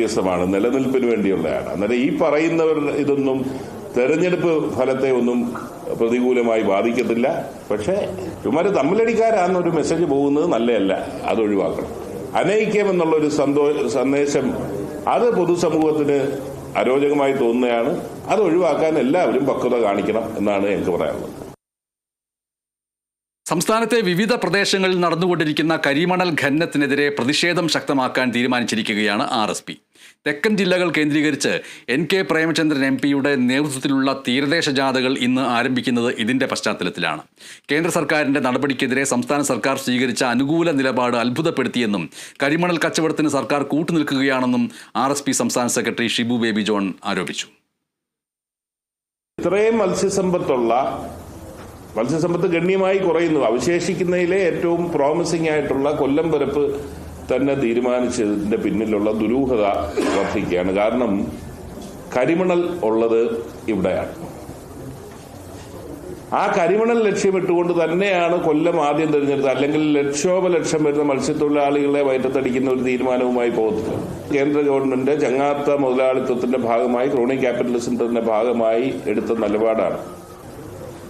വ്യത്യസ്തമാണ് നിലനിൽപ്പിന് വേണ്ടിയുള്ളതാണ്. അന്നേരം ഈ പറയുന്നവർ ഇതൊന്നും തെരഞ്ഞെടുപ്പ് ഫലത്തെ ഒന്നും പ്രതികൂലമായി ബാധിക്കത്തില്ല. പക്ഷേ ചുമ്മാര് തമ്മിലടിക്കാരാന്നൊരു മെസ്സേജ് പോകുന്നത് നല്ലതല്ല അത് ഒഴിവാക്കണം. അനൈക്യം എന്നുള്ളൊരു സന്തോ സന്ദേശം അത് പൊതുസമൂഹത്തിന് അരോചകമായി തോന്നുകയാണ് അത് ഒഴിവാക്കാൻ എല്ലാവരും പക്വത കാണിക്കണം എന്നാണ് എനിക്ക് പറയാനുള്ളത്. സംസ്ഥാനത്തെ വിവിധ പ്രദേശങ്ങളിൽ നടന്നുകൊണ്ടിരിക്കുന്ന കരിമണൽ ഖനനത്തിനെതിരെ പ്രതിഷേധം ശക്തമാക്കാൻ തീരുമാനിച്ചിരിക്കുകയാണ് ആർ തെക്കൻ ജില്ലകൾ കേന്ദ്രീകരിച്ച് എൻ കെ പ്രേമചന്ദ്രൻ എം പിയുടെ നേതൃത്വത്തിലുള്ള തീരദേശ ജാഥകൾ ഇന്ന് ആരംഭിക്കുന്നത് ഇതിന്റെ പശ്ചാത്തലത്തിലാണ്. കേന്ദ്ര സർക്കാരിന്റെ നടപടിക്കെതിരെ സംസ്ഥാന സർക്കാർ സ്വീകരിച്ച അനുകൂല നിലപാട് അത്ഭുതപ്പെടുത്തിയെന്നും കരിമണൽ കച്ചവടത്തിന് സർക്കാർ കൂട്ടുനിൽക്കുകയാണെന്നും ആർ സംസ്ഥാന സെക്രട്ടറി ഷിബു ബേബി ജോൺ ആരോപിച്ചു. ഇത്രയും മത്സ്യസമ്പത്തുള്ള മത്സ്യസമ്പത്ത് ഗണ്യമായി കുറയുന്നു. അവശേഷിക്കുന്നതിലെ ഏറ്റവും പ്രോമിസിംഗ് ആയിട്ടുള്ള കൊല്ലം പരപ്പ് തന്നെ തീരുമാനിച്ചതിന്റെ പിന്നിലുള്ള ദുരൂഹത വർദ്ധിക്കുകയാണ്. കാരണം കരിമണൽ ഉള്ളത് ഇവിടെയാണ്. ആ കരിമണൽ ലക്ഷ്യമിട്ടുകൊണ്ട് തന്നെയാണ് കൊല്ലം ആദ്യം തിരഞ്ഞെടുത്തത്. അല്ലെങ്കിൽ ലക്ഷോപലക്ഷം വരുന്ന മത്സ്യത്തൊഴിലാളികളെ വയറ്റത്തടിക്കുന്ന ഒരു തീരുമാനവുമായി പോകുന്നത്. കേന്ദ്ര ഗവൺമെന്റ് ചങ്ങാത്ത മുതലാളിത്വത്തിന്റെ ഭാഗമായി ക്രോണി ക്യാപിറ്റലിസത്തിന്റെ ഭാഗമായി എടുത്ത നിലപാടാണ്.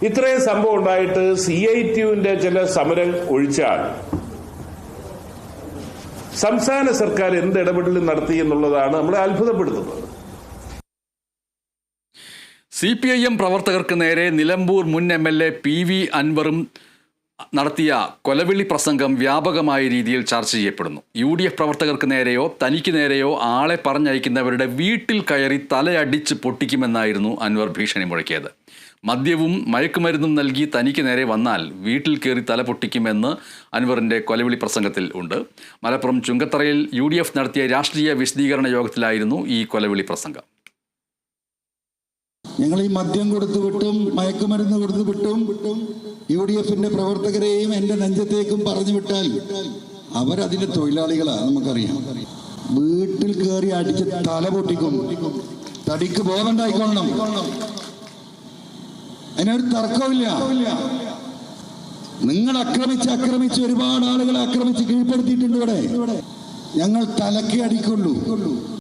ഇത്രയും സംഭവം ഉണ്ടായിട്ട് സി ഐ ടിയുവിന്റെ ചില സമരം ഒഴിച്ചാൽ സംസ്ഥാന സർക്കാർ എന്ത് ഇടപെടൽ നടത്തി എന്നുള്ളതാണ് നമ്മളെ അത്ഭുതപ്പെടുത്തുന്നത്. സി പി ഐ എം പ്രവർത്തകർക്ക് നേരെ നിലമ്പൂർ മുൻ M L A P V അൻവറും നടത്തിയ കൊലവിളി പ്രസംഗം വ്യാപകമായ രീതിയിൽ ചർച്ച ചെയ്യപ്പെടുന്നു. യു ഡി എഫ് പ്രവർത്തകർക്ക് നേരെയോ തനിക്ക് നേരെയോ ആളെ പറഞ്ഞയക്കുന്നവരുടെ വീട്ടിൽ കയറി തലയടിച്ച് പൊട്ടിക്കുമെന്നായിരുന്നു അൻവർ ഭീഷണി മുഴക്കിയത്. മദ്യവും മയക്കുമരുന്നും നൽകി തനിക്ക് നേരെ വന്നാൽ വീട്ടിൽ കയറി തല പൊട്ടിക്കുമെന്ന് അൻവറിന്റെ കൊലവിളി പ്രസംഗത്തിൽ ഉണ്ട്. മലപ്പുറം ചുങ്കത്തറയിൽ യു നടത്തിയ രാഷ്ട്രീയ വിശദീകരണ യോഗത്തിലായിരുന്നു ഈ കൊലവിളി പ്രസംഗം. ഞങ്ങൾ ഈ മദ്യം കൊടുത്തു വിട്ടും മയക്കുമരുന്ന് കൊടുത്തു വിട്ടും യു ഡി എഫിന്റെ പ്രവർത്തകരെയും എന്റെ നെഞ്ചത്തേക്കും പറഞ്ഞു വിട്ടാൽ അവരതിന്റെ തൊഴിലാളികളാ നമുക്കറിയാം. വീട്ടിൽ കയറി അടിച്ച് തല പൊട്ടിക്കും. തടിക്ക് ബോധമുണ്ടായിക്കൊള്ളണം. അതിനൊരു തർക്കമില്ല നിങ്ങൾ ആക്രമിച്ച് ആക്രമിച്ച് ഒരുപാട് ആളുകളെ ആക്രമിച്ച് കീഴ്പ്പെടുത്തിയിട്ടുണ്ട് ഇവിടെ. ഞങ്ങൾ തലക്കേ അടിക്കുള്ളൂ.